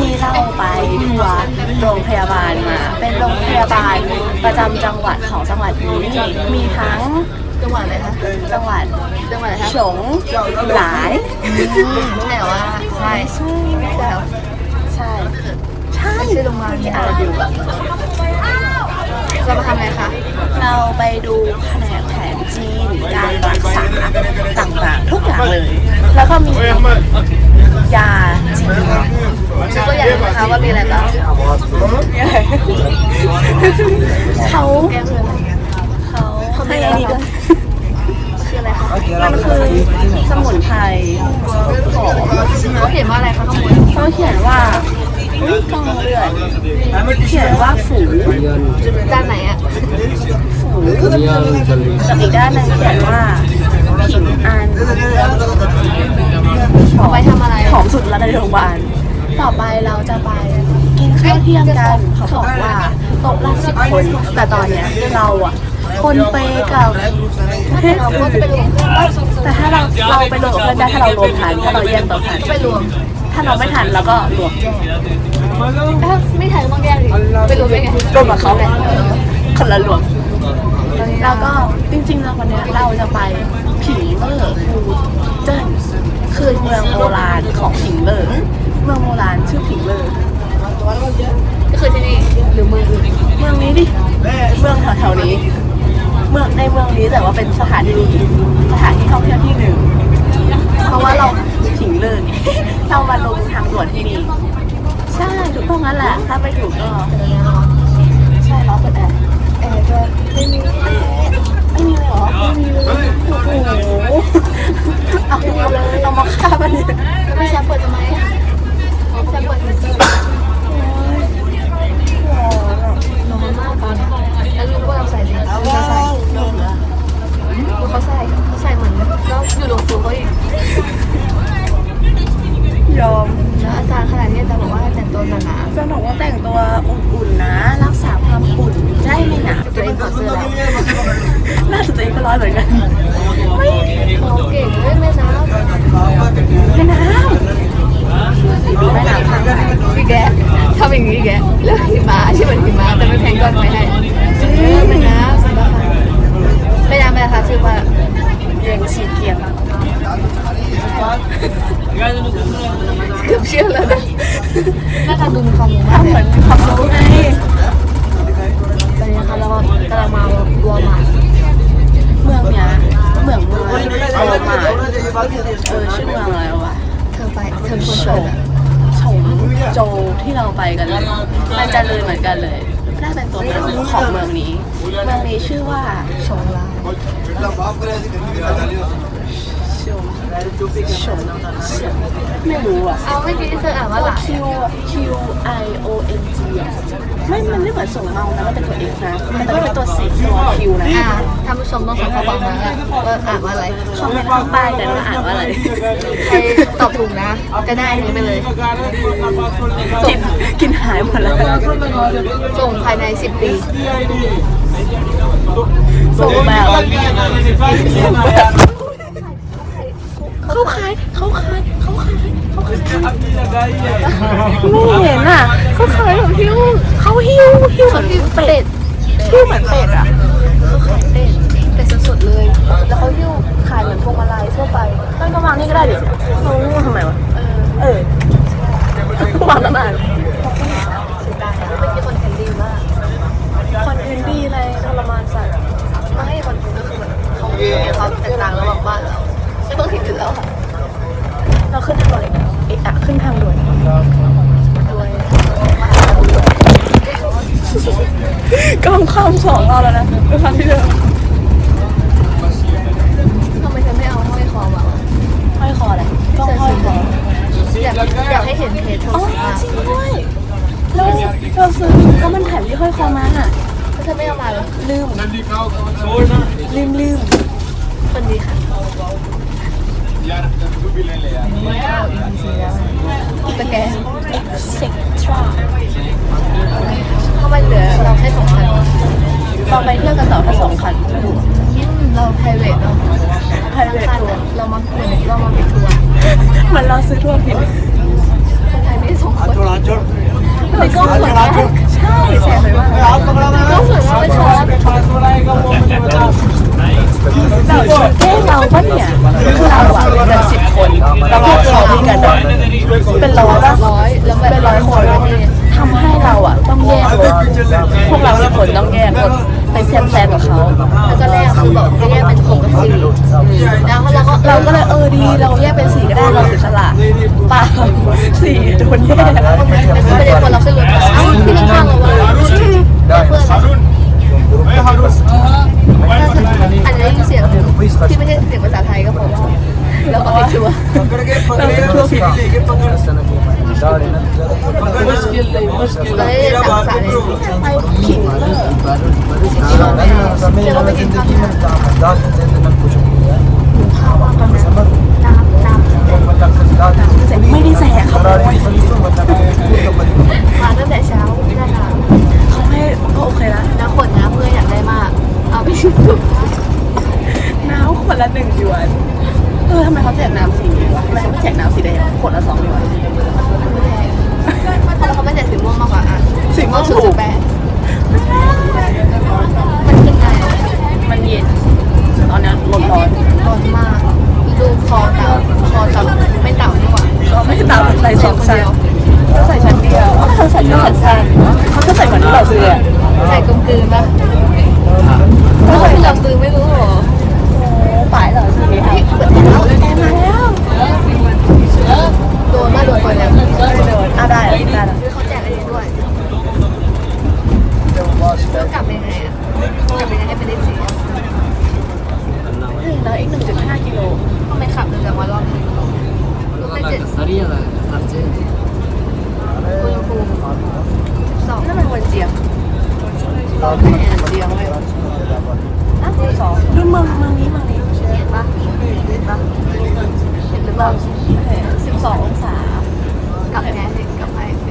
นี้เราไปทัวร์โรงพยาบาลมา เป็นโรงพยาบาลประจำจังหวัดของจังหวัดนี้ มีทั้งจังหวัดอะไรคะจังหวัดจังหวัดอะไรคะฉงหลายรู้แต่ว่าใช่ใช่ใช่ใช่ใช่ชื่อโรงพยาบาลที่อ่านอยู่อะเรามาทำอะไรคะ เราไปดูแผนกแผนจีนการรักษาต่างๆ ทุกอย่างเลย แล้วก็มียาจีนชื่ อตัวอย่างหนึ่งนะคะว่ามีอะไรบ้างเขาแก้เพื่อนเขาให้อันนี้ด้วยคืออะไรคะมันคือสมุนไพรหอมเขาเขียนว่าอะไรคะข้างบนเขาเขียนว่าอุ้ยกองเลือดเขียนว่าฝูด้านไหนอะฝูกับอีกด้านหนึงเขียนว่าผิวอันเอาไว้ทำอะไร หอมสุดแล้วในโรงพยาบาล ต่อไปเราจะไปกินข้าวเที่ยงกันเขาบอกว่าโต๊ะละสิบคน แต่ตอนเนี้ยเราอะคนเปกับเระไปรวมเพื่อนบ้างแต่ถ้าเราเราไปรวมกับเพื่อนได้ถ้าเรารวมทันถ้าเราแยกต๊ะทันไปรวม ถ้าเราไม่ทันเราก็รวมแยกไม่ทันต้องแยกดิไปรวมได้ไงรวมกับเขาไงคนละรวมแล้วก็จริงๆแล้ววันเนี้ยเราจะไปผิงเลอร์ฟูเจิ้นคือเมืองโบราณของผิงเลอร์ มืองโบราณชื่อผิงเลอร์ก็คือที่นี่หรือเมืองอื่นเมืองนี้ดิเมืองแถวๆนี้ เมืองในเมืองนี้แต่ว่าเป็นสถานที่สถานที่ท่องเที่ยวที่หนึ่งเพราะว่าเราผิงเลอร์ไงเรามาลงทางด่วนที่นี่ใช่ถูกต้องนั่นแหละถ้าไม่ถูกก็ใช่ล้อเปิดแอร์เออก็ไม่มีไม่มีเลยเหรอไม่มีเลยโอ้โหเอาเลยเอามาฆ่ามันเนี่ยไม่ใช่เปิดทำไม ยู่หลวงปู่เขาอีกยอมแล้วอาจารย์ขนาดนี้อาจารย์บอกว่าแต่งตัวหนาจะบอกว่าแต่งตัวอุ่นๆนะ รักษาความอุ่นได้ไม่นาวๆตัวเองถอดเสื้อแล้วน่าสนใจก็ร้อนเหมือนกันเราเก่งเลยแม่น้ำแม่น้ำ แม่น้ำข้างพี่แกทำอย่างนี้แกเลือกหิมะใช่เหมือนหิมะแต่ไม่แพงก้อนไม่ให้เออแม่น้ำสิบาทแม่น้ำแม่ค่ะชื่อว่าเรียงฉีดเกียร์เกือบเชื่อแล้วนะน่าจะดูมีความรู้มากทำเหมือนความรู้ไง ตอนนี้นะคะเรากำลังมาวัวหมา เมืองเนี้ยเมืองเมืองโอมาเออชื่อเมืองอะไรวะ เธอไปเธอคนเปิดอะ ฉง โจวที่เราไปกันเลยมันจะเลยเหมือนกันเลยน่าเป็นตัวเมืองของเมืองนี้เมืองนี้ชื่อว่าชงลายชงชงชงไม่รู้อะเอาไม่อกี้ที่เธออ่านว่าหลาย Q Q I O N G อะ ไม่มันไม่เหมือนส่งเมานะมันเป็นตัว X นะแต่ตอนนี้เป็นตัว C ตัว Q นะอ่าท่านผู้ชมต้องส่งข้อความมาว่าอ่านว่าอะไรคอมเมนต์ข้างใต้กันว่าอ่านว่าอะไรใครตอบถูกนะก็ได้อันนี้ไปเลยกินกินหายหมดแล้วส่งภายใน10ปีส่งแบบส่งแบบเขาขายเขาขายเขา ไม่เห็นอะเขาขายแบบหิ้วเขาหิ้วหิ้วเหมือนเป็ดหิ้วเหมือนเป็ดอะเขาขายเป็ดเป็ดสดๆเลย แล้วเขาหิ้วขายเหมือนพวงมาลัยทั่วไปไม่ก็วางนี่ก็ได้ดิเขาง่วงทำไมวะเออเออวางตั้งนานเสียดายนะไม่มีคนแคนดีมากคนอินดี้อะไรทรมานสัตว์ไม่ให้คนก็คือแบบเขาเขาแตกต่างระหว่างบ้านเราไม่ต้องคิดถึงแล้วค่ะ เราขึ้นทางด่วนเอะอะขึ้นทางด่วนด้วยกล้องข้ามสองรอบแล้วนะเป็นครั้งที่เดิมทำไมเธอไม่เอาห้อยคอมาห้อยคออะไรกล้องห้อยคออยากอยากให้เห็นเพจเธออ๋อมากจริงด้วยเราเราซื้อก็มันแถมที่ห้อยคอมาอะเธอไม่เอามาเหรอลืมลืมลืมคนดีค่ะ อีกตะแกรงเซ็กทราทำไมเหลือเราแค่สองคันเราไปเที่ยวกันต่อแค่สองคันไม่รู้ เรา private เนาะ ไพรเวท คัน ทัวร์ เรามาเหมือนเรามาปิดทัวร์ เหมือนเราซื้อทัวร์ผิด คนไทยไม่ สองคน ในกล้องสวยมากใช่แสงสวยมาก ก็สวยมากเลยช็อต แบบเอ๊ะเราปะเนี่ยคือเราอะเป็นสิบคนแล้วพวกเขามีกันอะเป็นร้อยปะ ร้อยแล้วแบบ เป็นร้อยคนทำให้เราอะต้องแยกรถพวกเราสิบคนต้องแยกรถไปแซมแซมกับเขา แล้วก็แรกคือบอกจะแยกเป็นหกกับสี่แล้วเราก็ เราก็เลยเออดีเราแยกเป็นสีก็ได้เราเสียสละเปล่าสีโดนแยกไม่ได้คนเราขึ้นรถเอ้าพี่ข้างๆเราว่าเพื่อนอาจจะได้ยินเสียงที่ไม่ใช่เสียงภาษาไทยก็พอแล้วก็ไปชัวร์เราจะทั่วผิดเราได้สั่งภาษาเลยไปขิงเลิกที่เราไม่เลยวเราไปกินข้าวที่นั่นน้ำน้ำ ไม่ได้แสกเขามาตั้งแต่เช้าไม่ได้น้เขาให้ก็โอเคละำน้ำขวดน้ำเพื่อนอยากได้มาก เอาไปชิมดูน้ำขวดละหนึ่งหยวนเออทำไมเขาแจกน้ำสีนี้วะทำไมเขาไม่แจกน้ำสีแดงขวดละสองหยวนเพราะเขาไม่ใส่สีม่วงมากกว่าอะสีม่วงถูกแปดมันขึ้นไงมันเย็นตอนนี้ลมร้อนร้อนมากดูคอตาคอตาดีกว่า ก็ไม่ตามใส่สองชั้นก็ใส่ชั้นเดียวเขาใส่ชั้นสั้นเขาก็ใส่เหมือนที่เราซื้ออะ ใส่กลมกลืนปะแล้วคนที่เราซื้อไม่รู้หรอปลายเหรอซื้อนี้ค่ะมาแล้วโดนมาโดนคนแล้วไม่โดนอะได้ได้แล้ว เขาแจกอะไรด้วยแล้วกลับไปยังไงอะกลับไปยังไงให้ไปเล่นสี ถึงแล้วอีกหนึ่งจุดห้ากิโล ทำไมขับเร็วจังวะรอบนี้รถไปเจ็ดอุณหภูมิสอง นั่นมันวันเจียง ร้อน แผ่เดียวเลยอะสองดูเมืองเมืองนี้เมืองนี้เห็นปะเห็นปะเห็นหรือเปล่าสิบสององศากลับแพ้สิกลับไปสิ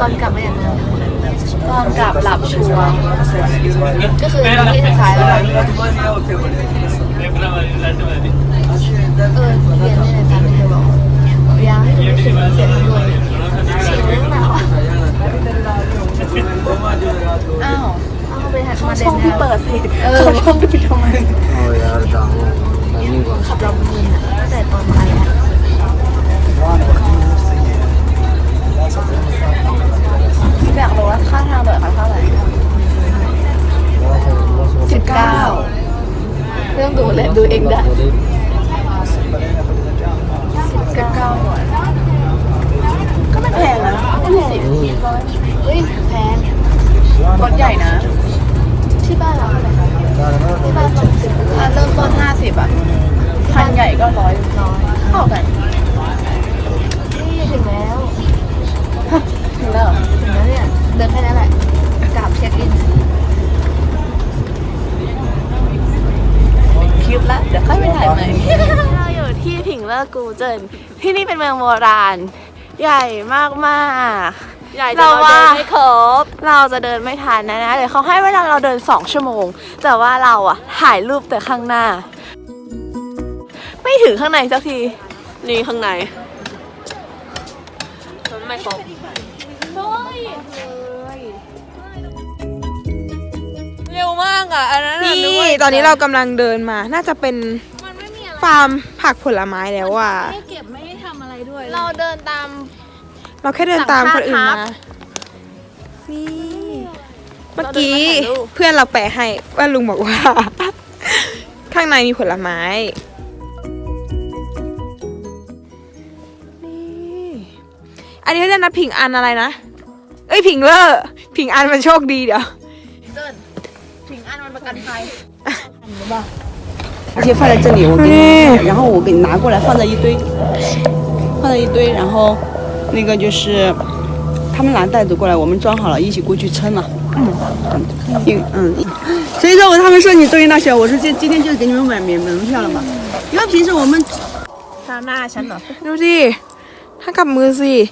ตอนกลับไม่ย่างตอนกลับหลับชัวร์ก็คือที่สุดท้ายแล้วเออเรียนในอาจารย์ไม่เคยบอก อ้าวเอาไปหัดช่องมาเด่ช่องที่เปิดสิเออช่องที่ทำไมขับลำมือตั้งแต่ตอนไปอะอยากรู้ว่าค่าทางเปิดเขาเท่าไหร่สิบเก้าเรื่องดูเลยดูเองได้สิบเก้าหน่วยก็ไม่แพงนะยี่สิบร้อย เฮ้ยแพง รถใหญ่นะ ที่บ้านเราเท่าไหร่ที่บ้านเราสิบ ถ้าเริ่มต้นห้าสิบอะคันใหญ่ก็ร้อย น้อย เท่ากัน นี่ถึงแล้ว ถึงแล้วเหรอ ถึงแล้วเนี่ยเดินแค่นั้นแหละกลับเช็คอิน คลิปละเดี๋ยวค่อยไปถ่ายใหม่เราอยู่ที่ผิง เลอร์กูเจินที่นี่เป็นเมืองโบราณ ใหญ่มากมากๆใหญ่เราว่าไม่ครบ เราจะเดินไม่ทันนะนะเดี๋ยวเขาให้เวลาเราเดินสองชั่วโมง แต่ว่าเราอะถ่ายรูปแต่ข้างหน้า ไม่ถึงข้างในสักที นี่ข้างในมันไม่ครบเร็วมากอะอันนั้นน่ะนี่กว่าตอนนี้เรากำลังเดินมา น่าจะเป็น ฟาร์มผักผลไม้แล้วอะ ไม่เก็บไม่ได้ทำอะไรด้วยเราเดินตาม เราแค่เดินตามคนอื่นสั่งมาข้าวครับนี่เมื่อกี้เราเดินมาถ่ายรูปเพื่อนเราแปลให้ว่าลุงบอกว่า ข้างในมีผลไม้นี่อันนี้เขาจะนับผิงอันอะไรนะ เอ้ยผิงเลอร์ผิงอันมันโชคดีเดี๋ยวถึงอันมันประกันภัย 而且放在这里，我给你，然后我给你拿过来，放在一堆，放在一堆，然后那个就是他们拿袋子过来，我们装好了，一起过去称了。嗯，嗯，所以说，我他们说你遵义大学，我说今今天就是给你们买免门票了嘛，因为平时我们他那想等不弟，他干嘛去？